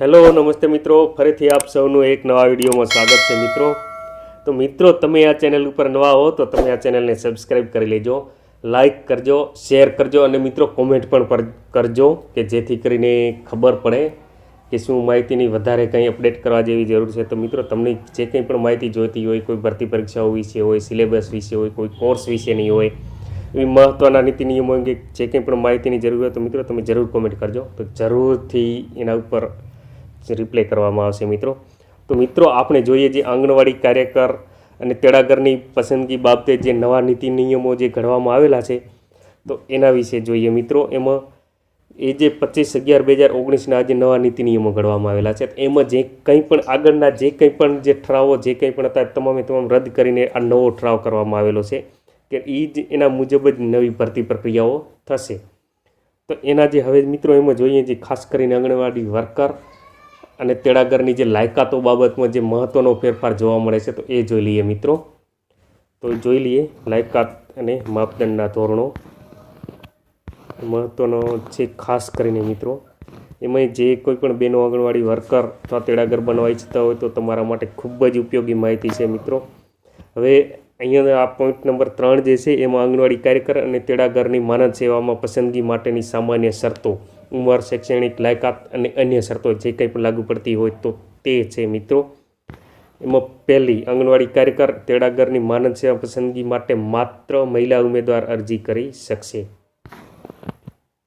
Hello, નમસ્તે મિત્રો. ફરીથી આપ સૌનું એક નવા વિડીયોમાં સ્વાગત છે મિત્રો. તો મિત્રો, તમે આ ચેનલ ઉપર નવા હો તો તમે આ ચેનલને સબસ્ક્રાઈબ કરી લેજો લાઈક કરજો, શેર કરજો અને મિત્રો, કોમેન્ટ પણ કરજો કે જેથી કરીને ખબર પડે કે શું માહિતીની વધારે કંઈ અપડેટ કરવા જેવી જરૂર છે. તો મિત્રો, તમને જે કંઈ પણ માહિતી જોઈતી હોય, કોઈ ભરતી પરીક્ષાઓ વિશે હોય, સિલેબસ વિશે હોય, કોઈ કોર્સ વિશેની હોય, એવી મહત્ત્વના નીતિ નિયમો અંગે જે કંઈ પણ માહિતીની જરૂર હોય તો મિત્રો, તમે જરૂર કોમેન્ટ કરજો. તો જરૂરથી એના ઉપર રિપ્લાય કરવામાં આવશે મિત્રો. તો મિત્રો, આપણે જોઈએ જે આંગણવાડી કાર્યકર અને તેડાગરની પસંદગી બાબતે જે નવા નીતિ નિયમો જે ઘડવામાં આવેલા છે, તો એના વિશે જોઈએ મિત્રો. એમાં એ જે પચીસ અગિયાર બે હજાર ઓગણીસના જે નવા નીતિ નિયમો ઘડવામાં આવેલા છે. એમાં જે કંઈ પણ આગળના જે કંઈ પણ જે ઠરાવો, જે કંઈ પણ હતા તમામે તમામ રદ કરીને આ નવો ઠરાવ કરવામાં આવેલો છે કે એ જ એના મુજબ જ નવી ભરતી પ્રક્રિયાઓ થશે. તો એના જે હવે મિત્રો એમાં જોઈએ જે ખાસ કરીને આંગણવાડી વર્કર અને તેડાગરની જે લાયકાતો બાબતમાં જે મહત્ત્વનો ફેરફાર જોવા મળે છે, તો એ જોઈ લઈએ મિત્રો. તો જોઈ લઈએ લાયકાત અને માપદંડના ધોરણો. મહત્ત્વનો છે ખાસ કરીને મિત્રો એમાં જે કોઈ પણ બેનો આંગણવાડી વર્કર અથવા તેડાગર બનવા ઈચ્છતા હોય તો તમારા માટે ખૂબ જ ઉપયોગી માહિતી છે મિત્રો. હવે અહીંયા આ પોઈન્ટ નંબર ત્રણ જે છે, એમાં આંગણવાડી કાર્યકર અને તેડાગરની માનદ સેવામાં પસંદગી માટેની સામાન્ય શરતો. ઉંમર શૈક્ષણિક લાયકાત અને અન્ય શરતો જે કંઈ પણ લાગુ પડતી હોય તો તે છે, મિત્રો. એમાં પહેલી, આંગણવાડી કાર્યકર તેડાગરની માનદ સેવા પસંદગી માટે માત્ર મહિલા ઉમેદવાર અરજી કરી શકશે.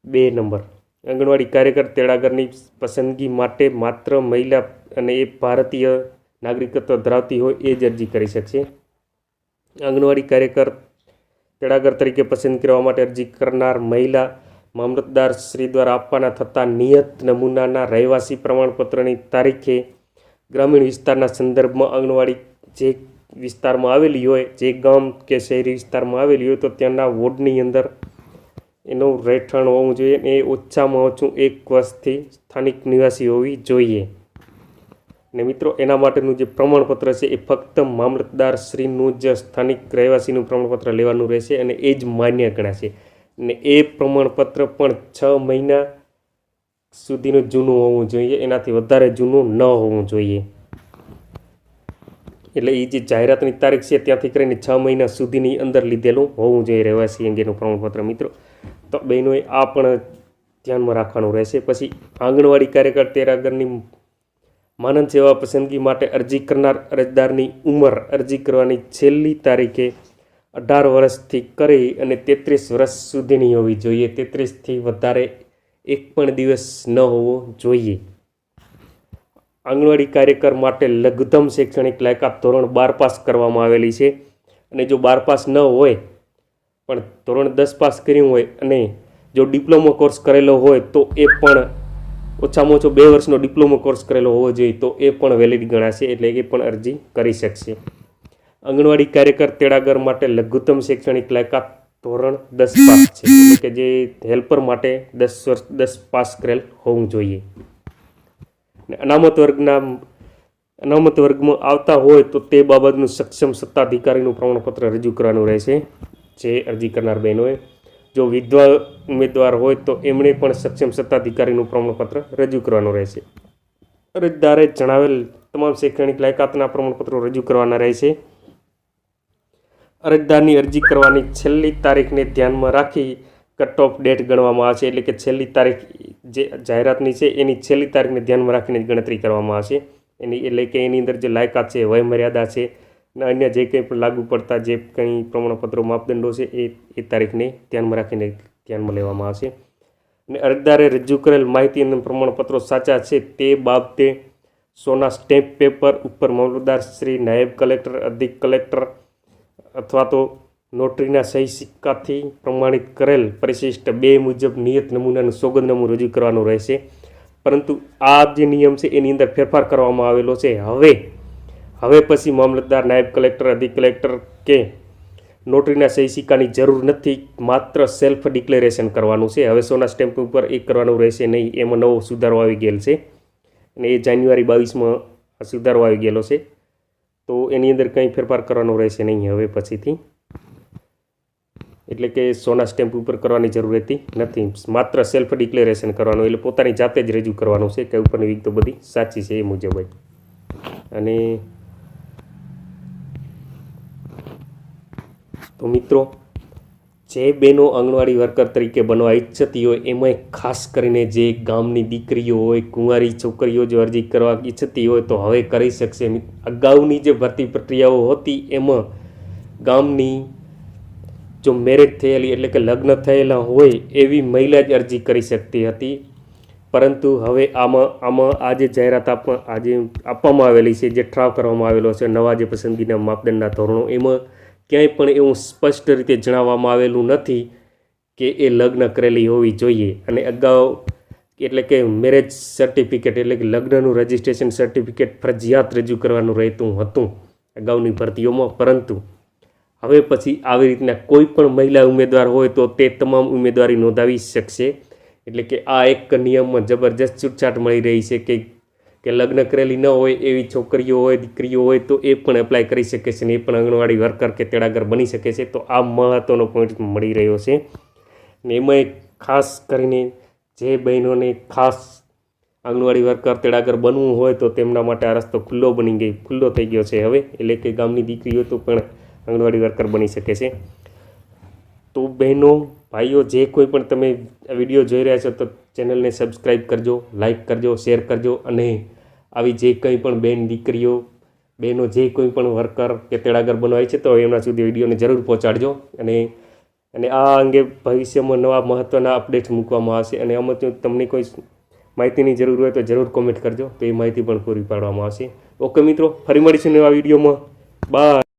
બે નંબર, આંગણવાડી કાર્યકર તેડાગરની પસંદગી માટે માત્ર મહિલા અને એ ભારતીય નાગરિકત્વ ધરાવતી હોય એ જ અરજી કરી શકશે. આંગણવાડી કાર્યકર તેડાગર તરીકે પસંદ કરવા માટે અરજી કરનાર મહિલા મામલતદાર શ્રી દ્વારા આપવાના થતા નિયત નમૂનાના રહેવાસી પ્રમાણપત્રની તારીખે ગ્રામીણ વિસ્તારના સંદર્ભમાં આંગણવાડી જે વિસ્તારમાં આવેલી હોય, જે ગામ કે શહેરી વિસ્તારમાં આવેલી હોય, તો ત્યાંના વોર્ડની અંદર એનું રહેઠાણ હોવું જોઈએ અને એ ઓછામાં ઓછું એક વર્ષથી સ્થાનિક નિવાસી હોવી જોઈએ. ને મિત્રો, એના માટેનું જે પ્રમાણપત્ર છે એ ફક્ત મામલતદાર શ્રીનું જ સ્થાનિક રહેવાસીનું પ્રમાણપત્ર લેવાનું રહેશે અને એ જ માન્ય ગણાશે. ને એ પ્રમાણપત્ર પણ છ મહિના સુધીનું જૂનું હોવું જોઈએ. એનાથી વધારે જૂનું ન હોવું જોઈએ. એટલે એ જે જાહેરાતની તારીખ છે, ત્યાંથી કરીને છ મહિના સુધીની અંદર લીધેલું હોવું જોઈએ રહેવાસી અંગેનું પ્રમાણપત્ર, મિત્રો. તો બહેનોએ આ પણ ધ્યાનમાં રાખવાનું રહેશે. પછી આંગણવાડી કાર્યકર તેરાગરની માનદ સેવા પસંદગી માટે અરજી કરનાર અરજદારની ઉંમર અરજી કરવાની છેલ્લી તારીખે અઢાર વર્ષથી કરી અને તેત્રીસ વર્ષ સુધીની હોવી જોઈએ. તેત્રીસથી વધારે એક પણ દિવસ ન હોવો જોઈએ. આંગણવાડી કાર્યકર માટે લઘુત્તમ શૈક્ષણિક લાયકાત ધોરણ બાર પાસ કરવામાં આવેલી છે અને જો બાર પાસ ન હોય, પણ ધોરણ દસ પાસ કર્યું હોય અને જો ડિપ્લોમા કોર્સ કરેલો હોય, તો એ પણ ઓછામાં ઓછો બે વર્ષનો ડિપ્લોમા કોર્સ કરેલો હોવો જોઈએ, તો એ પણ વેલિડ ગણાશે એટલે એ પણ અરજી કરી શકશે. આંગણવાડી કાર્યકર તેડાગર માટે લઘુત્તમ શૈક્ષણિક લાયકાત ધોરણ દસ પાસ છે. એટલે કે જે હેલ્પર માટે દસ વર્ષ, દસ પાસ કરેલ હોવું જોઈએ. અનામત વર્ગના, અનામત વર્ગમાં આવતા હોય તો તે બાબતનું સક્ષમ સત્તાધિકારીનું પ્રમાણપત્ર રજૂ કરવાનું રહેશે. જે અરજી કરનાર બહેનોએ. જો વિધવા ઉમેદવાર હોય તો એમણે પણ સક્ષમ સત્તાધિકારીનું પ્રમાણપત્ર રજૂ કરવાનું રહેશે. અરજદારે જણાવેલ તમામ શૈક્ષણિક લાયકાતના પ્રમાણપત્રો રજૂ કરવાના રહેશે. અરજદારની અરજી કરવાની છેલ્લી તારીખને ધ્યાનમાં રાખી કટ ઓફ ડેટ ગણવામાં આવશે. એટલે કે છેલ્લી તારીખ જે જાહેરાતની છે, એની છેલ્લી તારીખને ધ્યાનમાં રાખીને ગણતરી કરવામાં આવશે. એની એટલે કે એની અંદર જે લાયકાત છે, વયમર્યાદા છે અને અન્ય જે કંઈ પણ લાગુ પડતા જે કંઈ પ્રમાણપત્રો માપદંડો છે, એ એ તારીખને ધ્યાનમાં રાખીને ધ્યાનમાં લેવામાં આવશે. અને અરજદારે રજૂ કરેલ માહિતી અને પ્રમાણપત્રો સાચા છે તે બાબતે સોના સ્ટેમ્પ પેપર ઉપર મામલતદાર શ્રી નાયબ કલેક્ટર, અધિક કલેક્ટર અથવા તો નોટરીના સહી સિક્કાથી પ્રમાણિત કરેલ પરિશિષ્ટ બે મુજબ નિયત નમૂનાનું સોગંદનામું રજૂ કરવાનું રહેશે. પરંતુ આ જે નિયમ છે, એની અંદર ફેરફાર કરવામાં આવેલો છે. હવે હવે પછી મામલતદાર, નાયબ કલેક્ટર અધિક કલેક્ટર કે નોટરીના સહી સિક્કાની જરૂર નથી, માત્ર સેલ્ફ ડિક્લેરેશન કરવાનું છે. હવે સોના સ્ટેમ્પ ઉપર એ કરવાનું રહેશે નહીં, એમાં નવો સુધારો આવી ગયેલ છે. અને એ જાન્યુઆરી બાવીસમાં સુધારો આવી ગયેલો છે. તો એની અંદર કંઈ ફેરફાર કરવાનો રહેશે નહીં હવે પછીથી. એટલે કે સોના સ્ટેમ્પ ઉપર કરવાની જરૂર રહેતી નથી. માત્ર સેલ્ફ ડિક્લેરેશન કરવાનું, એટલે પોતાની જાતે જ રજૂ કરવાનું છે કે ઉપરની વિગતો બધી સાચી છે એ મુજબ જ અને તો મિત્રો જે બહેનો આંગણવાડી વર્કર તરીકે બનવા ઈચ્છતી હોય, એમાંય ખાસ કરીને જે ગામની દીકરીઓ હોય, કુંવારી છોકરીઓ જો અરજી કરવા ઈચ્છતી હોય, તો હવે કરી શકશે. અગાઉની જે ભરતી પ્રક્રિયાઓ હતી, એમાં ગામની જો મેરેજ થયેલી એટલે કે લગ્ન થયેલા હોય, એવી મહિલા જ અરજી કરી શકતી હતી. પરંતુ હવે આમાં આમાં આ જે જાહેરાત આપવા આજે આપવામાં આવેલી છે, જે ઠરાવ કરવામાં આવેલો છે, નવા જે પસંદગીના માપદંડના ધોરણો, એમાં ક્યાંય પણ એવું સ્પષ્ટ રીતે જણાવવામાં આવેલું નથી કે એ લગ્ન કરેલી હોવી જોઈએ. અને અગાઉ એટલે કે મેરેજ સર્ટિફિકેટ એટલે કે લગ્નનું રજિસ્ટ્રેશન સર્ટિફિકેટ ફરજિયાત રજૂ કરવાનું રહેતું હતું અગાઉની ભરતીઓમાં. પરંતુ હવે પછી આવી રીતના કોઈ પણ મહિલા ઉમેદવાર હોય તો તે તમામ ઉમેદવારી નોંધાવી શકશે. એટલે કે આ એક નિયમમાં જબરજસ્ત છૂટછાટ મળી રહી છે કે કે લગ્ન કરેલી ન હોય એવી છોકરીઓ હોય, દીકરીઓ હોય, તો એ પણ એપ્લાય કરી શકે છે ને એ પણ આંગણવાડી વર્કર કે તેડાગર બની શકે છે. તો આ મહત્ત્વનો પોઈન્ટ મળી રહ્યો છે. ને એમાંય ખાસ કરીને જે બહેનોને ખાસ આંગણવાડી વર્કર તેડાગર બનવું હોય તો તેમના માટે આ રસ્તો ખુલ્લો બની ગઈ, ખુલ્લો થઈ ગયો છે હવે. એટલે કે ગામની દીકરીઓ તો પણ આંગણવાડી વર્કર બની શકે છે. તો બહેનો, ભાઈઓ, જે કોઈ પણ તમે વીડિયો જોઈ રહ્યા છો, તો ચેનલને સબસ્ક્રાઈબ કરજો, લાઇક કરજો, શેર કરજો અને આવી જે કંઈ પણ બેન દીકરીઓ, બહેનો જે કોઈ પણ વર્કર કે તેડાગર બનવાય છે તો એમના સુધી વિડીયોને જરૂર પહોંચાડજો અને અને આ અંગે ભવિષ્યમાં નવા મહત્ત્વના અપડેટ્સ મૂકવામાં આવશે અને આમાં જો તમને કોઈ માહિતીની જરૂર હોય તો જરૂર કોમેન્ટ કરજો. તો એ માહિતી પણ પૂરી પાડવામાં આવશે. ઓકે મિત્રો, ફરી મળીશું નવા વિડીયોમાં. બાય.